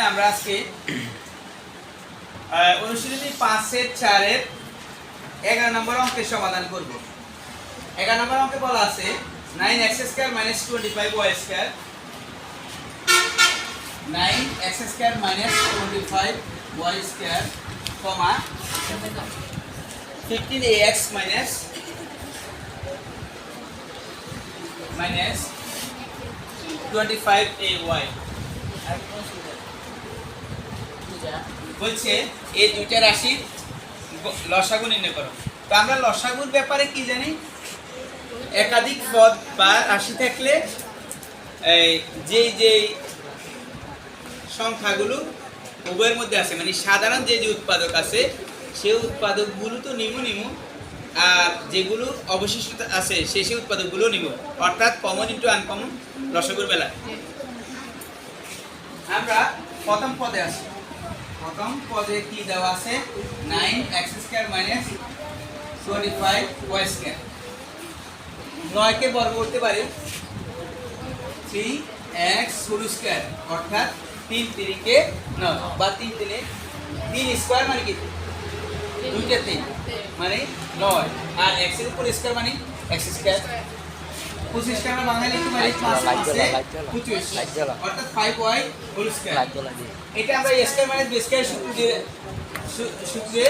জন্য আমরা আজকে অনুশীলনী পাঁচের চারের এগারো নম্বর অঙ্কের সমাধান করব। এগারো নম্বর অঙ্কে বলা আছে nine x square minus twenty five y square nine x square minus twenty five y square comma fifteen a x minus minus twenty five a y বলছে, এই দুইটা রাশির লসাগু নির্ণয় করো। তো আমরা লসাগুর ব্যাপারে কি জানি? একাধিক পদ বা রাশি থাকলে এই যেই যেই সংখ্যাগুলো উভয়ের মধ্যে আছে মানে সাধারণ যে যে উৎপাদক আছে, সেই উৎপাদকগুলো তো নিমু নিমু, আর যেগুলো অবশিষ্ট আছে, সেই সেই উৎপাদকগুলো নিব অর্থাৎ কমন ইন্টু আনকমন লসাগুর বেলা আমরা প্রথম পদে আসি। প্রথম পদে কি দেওয়া আছে? Nine, x square minus twenty five, y square. নয়কে বর্গ করতে পারি? থ্রি এক্স হোল স্কোয়ার, অর্থাৎ তিন তিরিকে নয়, বা তিন তিনে তিন স্কোয়ার মানে কি? দুইটা তিন মানে নয়। আর এক্সের উপর স্কোয়ার মানে? X square. পঁচিশটা আমরা বাঙালি জ্বলা, পাঁচে লাইট জ্বলা, পঁচিশ অর্থাৎ ফাইভ ওয়াই হোল স্কোয়ার। এটা আমরা a square minus b square সূত্র সূত্রে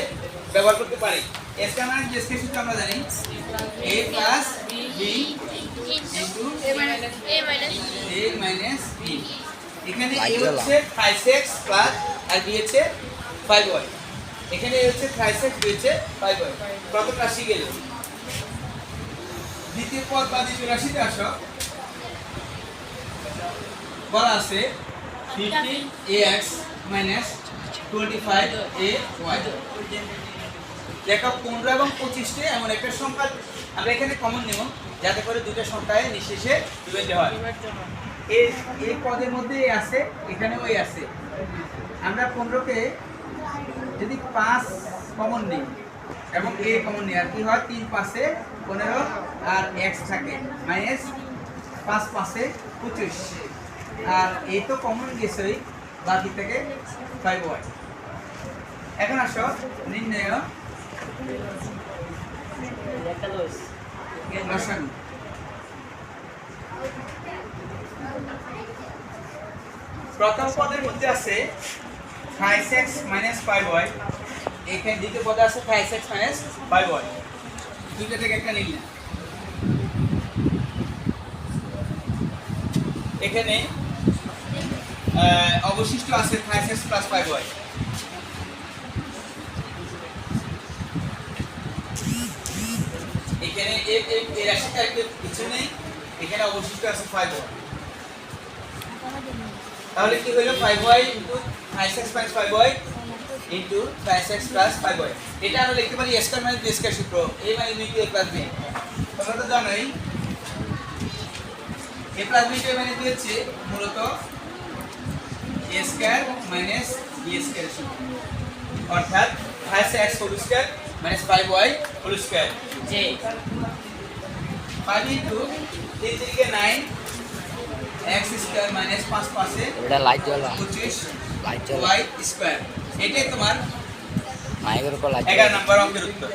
ব্যবহার করতে পারি। A square minus b square সূত্র আমরা জানি। A plus b into a minus b এখানে জ্বলা। হচ্ছে 5x প্লাস আর b হচ্ছে 5y এখানে a হচ্ছে 5x b হচ্ছে 5y প্রথম রাশি গেল দ্বিতীয় পদ বা দ্বিতীয় রাশিতে আসো। বলা আছে fifteen a x minus twenty five a y দেখো, পনেরো এবং পঁচিশটে এমন একটা সংখ্যা আমরা এখানে কমন নেব যাতে করে দুটো সংখ্যায় নিঃশেষে বিভেদ হয়। এই এই পদের মধ্যে আছে, এখানেও এ আছে। আমরা পনেরোকে যদি পাঁচ কমন নিই এবং এ কমন নিই আর কি হয়? তিন পাশে পনেরো আর এক্স থাকে। মাইনাস পাঁচ পাশে পঁচিশ। আর এই তো কমন গেছই, বাকি থেকে ফাইভ ওয়াই এখন আসো, নির্ণয়। প্রথম পদের মধ্যে আছে five x minus five y এখানে দ্বিতীয় পদে আছে five x minus five y দুইটা থেকে একটা নিন এখানে অবশিষ্ট আছে five x plus five y এখানে এই রাশিটা একটু কিছু নেই এখানে অবশিষ্ট আছে ফাইভ ওয়াই তাহলে কি হলো five y into five x plus five y into five x plus five y এটা আমরা লিখতে পারি স্কয়ার মাইনাস বি স্কয়ার সূত্র এ মানে বি এ প্লাস বি তোমরা তো জানোই এ প্লাস বি টু মানে বি হচ্ছে? মূলত A square minus B square সূত্র। অর্থাৎ five X whole square minus five Y whole square যে ফাইভ ইন্টু তিন তিরিকে নাইন এক্স স্কয়ার মাইনাস পাঁচ পাঁচে এটা লাইট জ্বলা পঁচিশ লাইট জ্বলা ওয়াই স্কয়ার এটাই তোমার এগারো নম্বর অঙ্কের উত্তর।